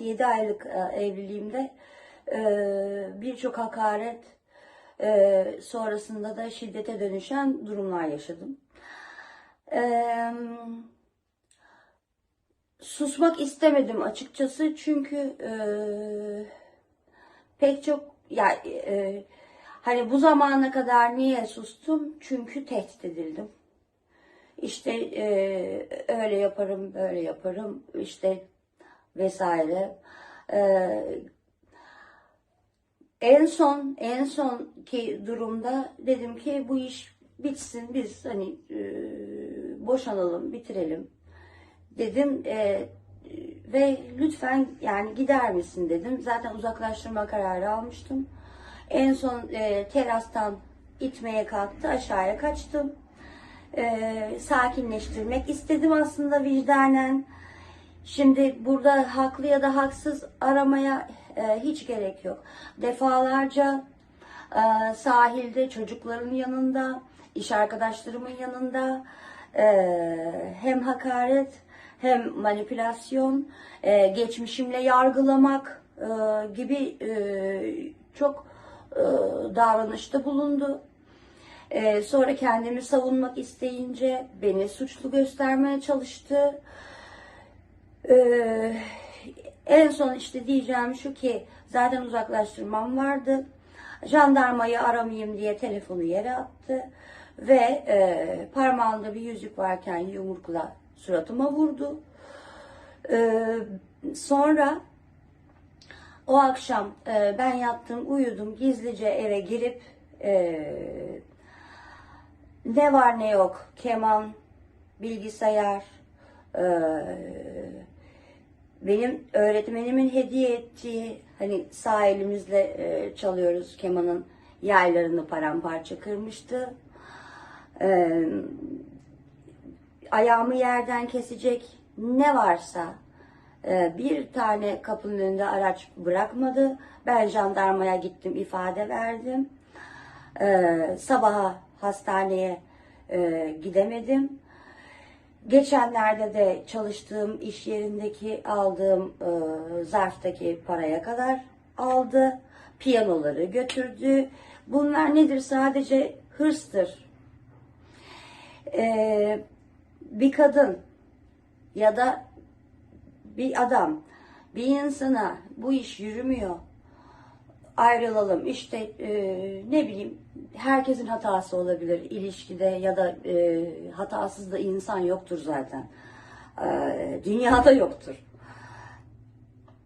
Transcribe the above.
7 aylık e, evliliğimde e, birçok hakaret e, sonrasında da şiddete dönüşen durumlar yaşadım. Susmak istemedim açıkçası çünkü pek çok ya e, hani bu zamana kadar niye sustum? Çünkü tehdit edildim. İşte e, öyle yaparım, böyle yaparım, işte vesaire. E, en son en son ki durumda dedim ki bu iş bitsin biz hani e, boşanalım, bitirelim dedim e, ve lütfen yani gider misin dedim. Zaten uzaklaştırma kararı almıştım. En son e, terastan itmeye kalktı, aşağıya kaçtım. E, sakinleştirmek istedim aslında vicdanen. Şimdi burada haklı ya da haksız aramaya e, hiç gerek yok. Defalarca e, sahilde çocukların yanında, iş arkadaşlarımın yanında e, hem hakaret hem manipülasyon, e, geçmişimle yargılamak e, gibi e, çok e, davranışta bulundu. E, sonra kendimi savunmak isteyince beni suçlu göstermeye çalıştı. Ee, en son işte diyeceğim şu ki zaten uzaklaştırmam vardı. Jandarmayı aramayayım diye telefonu yere attı ve e, parmağında bir yüzük varken yumrukla suratıma vurdu. Ee, sonra o akşam e, ben yattım uyudum gizlice eve girip e, ne var ne yok keman, bilgisayar, e, benim öğretmenimin hediye ettiği hani sağ elimizle e, çalıyoruz kemanın yaylarını paramparça kırmıştı. E, ayağımı yerden kesecek ne varsa e, bir tane kapının önünde araç bırakmadı. Ben jandarmaya gittim ifade verdim. E, sabaha hastaneye e, gidemedim. Geçenlerde de çalıştığım iş yerindeki aldığım e, zarftaki paraya kadar aldı. Piyanoları götürdü. Bunlar nedir? Sadece hırstır. E, bir kadın ya da bir adam bir insana bu iş yürümüyor ayrılalım işte e, ne bileyim herkesin hatası olabilir ilişkide ya da e, hatasız da insan yoktur zaten. E, dünyada yoktur.